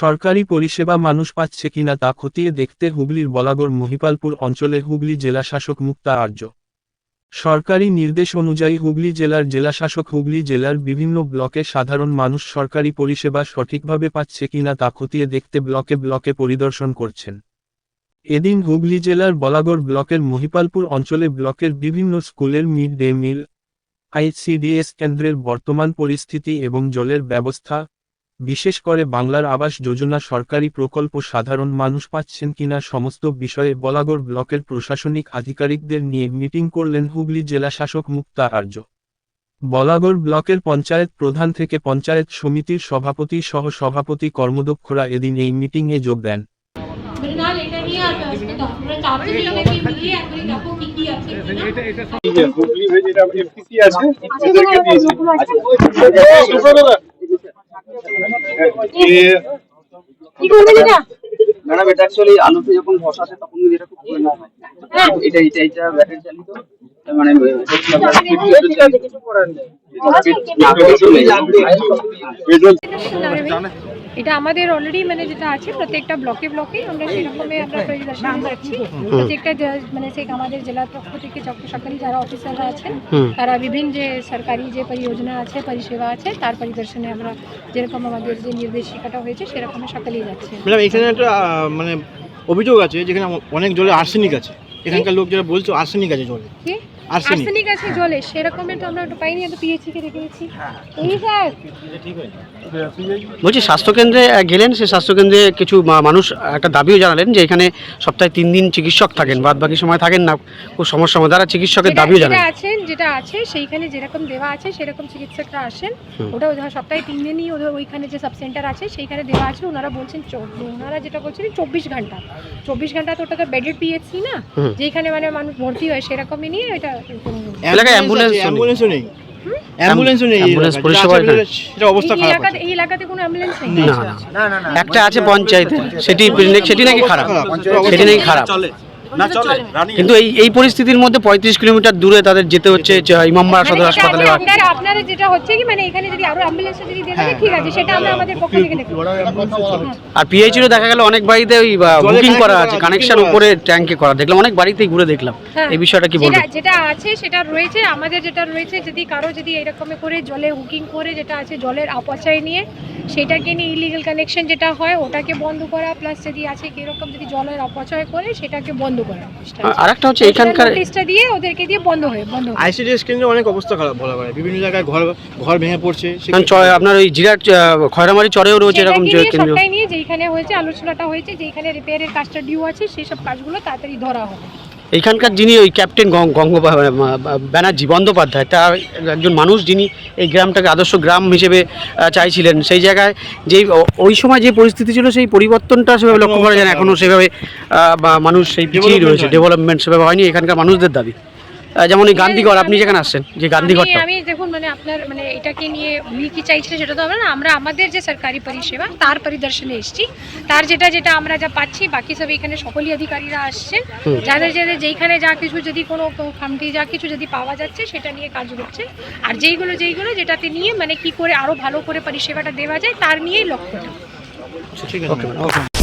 সরকারি পরিষেবা মানুষ পাচ্ছে কিনা তা খতিয়ে দেখতে হুগলির বলাগড় মহিপালপুর অঞ্চলের হুগলি জেলা শাসক মুক্তা আর্য। সরকারি নির্দেশ অনুযায়ী হুগলি জেলার জেলাশাসক হুগলি জেলার বিভিন্ন ব্লকে সাধারণ মানুষ সরকারি পরিষেবা সঠিকভাবে পাচ্ছে কিনা তা খতিয়ে দেখতে ব্লকে ব্লকে পরিদর্শন করছেন। এদিন হুগলি জেলার বলাগড় ব্লকের মহিপালপুর অঞ্চলে ব্লকের বিভিন্ন স্কুলের মিড ডে মিল, আইসিডিএস কেন্দ্রের বর্তমান পরিস্থিতি এবং জলের ব্যবস্থা বিশেষ করে বাংলার আবাস যোজনা সরকারি প্রকল্প সাধারণ মানুষ পাচ্ছেন কিনা সমস্ত বিষয়ে বলাগড় ব্লকের প্রশাসনিক আধিকারিকদের নিয়ে মিটিং করলেন হুগলি জেলা শাসক মুক্তা আর্য বলাগড় ব্লকের পঞ্চায়েত প্রধান থেকে পঞ্চায়েত সমিতির সভাপতি সহ সভাপতি কর্মদক্ষরা এদিন এই মিটিংয়ে যোগ দেন যে ম্যাডাম এটা অ্যাকচুয়ালি আলুতে যখন বসাতে তখন যদি এটা খুব করে হয় হ্যাঁ। এটা এটা এটা ব্যাটারি চালিত। মানে পেট্রোল এটা আমাদের অলরেডি মানে যেটা আছে প্রত্যেকটা ব্লকে ব্লকে আমরা সেরকমই আমরা পরিদর্শন যাচ্ছি প্রত্যেকটা মানে সেই আমাদের জেলার পক্ষ থেকে যত- সরকারি যারা অফিসাররা আছেন তারা বিভিন্ন যে সরকারি যে পরিযোজনা আছে পরিষেবা আছে তার পরিদর্শনে আমরা যেরকম আমাদের যে নির্দেশিকাটা হয়েছে সেরকম সকালেই যাচ্ছে। ম্যাডাম এখানে একটা মানে অভিযোগ আছে যেখানে অনেক জলে আর্সেনিক আছে। এখানকার লোক যারা বলছে আর্সেনিক আছে জলে। কি? আর্সেনিক। আছে জলে সেরকমের তো আমরা একটু পাইনি একটু পিএইচি কে রেখেছি এই স্যার? বলছি স্বাস্থ্যকেন্দ্রে গেলেন সে স্বাস্থ্যকেন্দ্রে কিছু মা- মানুষ একটা দাবিও জানালেন যে এখানে সপ্তাহে তিন দিন চিকিৎসক থাকেন বাদ বাকি সময় থাকেন না খুব সমস্যার মধ্যে তারা চিকিৎসকের দাবিও যেটা জানান আছেন যেটা আছে সেইখানে যেরকম দেওয়া আছে সেরকম চিকিৎসকরা আসেন। ওটা সপ্তাহে তিন দিনই ওদের ওইখানে যে সাব সেন্টার আছে সেইখানে দেওয়া আছে। ওনারা বলছেন ওনারা যেটা বলছেন চব্বিশ ঘণ্টা। চব্বিশ ঘণ্টা তো ওটা তো বেডেড পিএইচসি না। যেখানে মানে মানুষ ভর্তি হয় সেরকমই নিয়ে এটা এলাকায় অ্যাম্বুলেন্স অ্যাম্বুলেন্সও নেই অ্যাম্বুলেন্সও নেই অ্যাম্বুলেন্স পরিষেবা যা আছে এখানে? সেটা অবস্থা খারাপ এই এলাকাতে কোনো অ্যাম্বুলেন্স নেই না না একটা আছে পঞ্চায়েতে সেটি সেটি নাকি খারাপ সেটি নাকি খারাপ না চলে কিন্তু এই এই পরিস্থিতির মধ্যে পঁয়ত্রিশ কিলোমিটার দূরে তাদের যেতে হচ্ছে ইমামবাড়া মানে সদর হাসপাতালে আপনারা আপনারা যেটা হচ্ছে কি মানে এখানে যদি আরও অ্যাম্বুলেন্স যদি দিয়ে থাকে ঠিক আছে সেটা আমরা আমাদের পক্ষ থেকে দেখব। আর পিএইচিরও দেখা গেল অনেক বাড়িতে ওই বুকিং করা আছে কানেকশন উপরে ট্যাঙ্কে করা দেখলাম অনেক বাড়িতেই ঘুরে দেখলাম। হ্যাঁ। এই বিষয়টা কি বলবেন? যেটা আছে সেটা রয়েছে আমাদের যেটা রয়েছে যদি কারও যদি এরকম করে জলে হুকিং করে যেটা আছে জলের অপচয় নিয়ে সেটাকে নিয়ে ইলিগাল কানেকশন যেটা হয় ওটাকে বন্ধ করা প্লাস যদি আছে কীরকম যদি জলের অপচয় করে সেটাকে বন্ধ করা আর একটা হচ্ছে এখানকার নোটিশটা দিয়ে ওদেরকে দিয়ে বন্ধ হয়ে বন্ধ হয়ে আইসিডিএস কেন্দ্রে অনেক অবস্থা খারাপ বলা হয় বিভিন্ন জায়গায় ঘর ঘর ভেঙে পড়ছে। কারণ চ- আপনার ওই জিরাট খয়রামারি চরেও রয়েছে এরকম যে কেন্দ্র নিয়ে যেখানে হয়েছে আলোচনাটা হয়েছে যেখানে রিপেয়ারের কাজটা ডিউ আছে সেই সব কাজগুলো তাড়াতাড়ি ধরা হবে। এইখানকার যিনি ওই ক্যাপ্টেন গঙ্গ ব্যানার্জি বন্দ্যোপাধ্যায় তার একজন মানুষ যিনি এই গ্রামটাকে আদর্শ গ্রাম হিসেবে চাইছিলেন। সেই জায়গায় যে ওই সময় যে পরিস্থিতি ছিল সেই পরিবর্তনটা সেভাবে লক্ষ্য করা যায় না। এখনও সেভাবে বা মানুষ সেই পিছিয়ে রয়েছে। ডেভেলপমেন্ট সেভাবে হয়নি। এখানকার মানুষদের দাবি। যেমন এই গান্ধীগড় আপনি যেখানে আসছেন? যে আমি গান্ধীগড়টা আমি দেখুন মানে আপনার মানে এটাকে নিয়ে উনি কি চাইছিলেন সেটা তো আমরা না আমরা আমাদের যে সরকারি পরিষেবা তার পরিদর্শনে এসেছি। তার যেটা যেটা আমরা যা পাচ্ছি বাকি সব এখানে সকলই অধিকারীরা আসছেন। হুম। যাদের যাদের যেইখানে যা কিছু যদি কোনো খামতি যা কিছু যদি পাওয়া যাচ্ছে সেটা নিয়ে কাজ করছে আর যেইগুলো যেইগুলো যেটাতে নিয়ে মানে কি করে আরও ভালো করে পরিষেবাটা দেওয়া যায় তার নিয়েই লক্ষ্য ঠিক আছে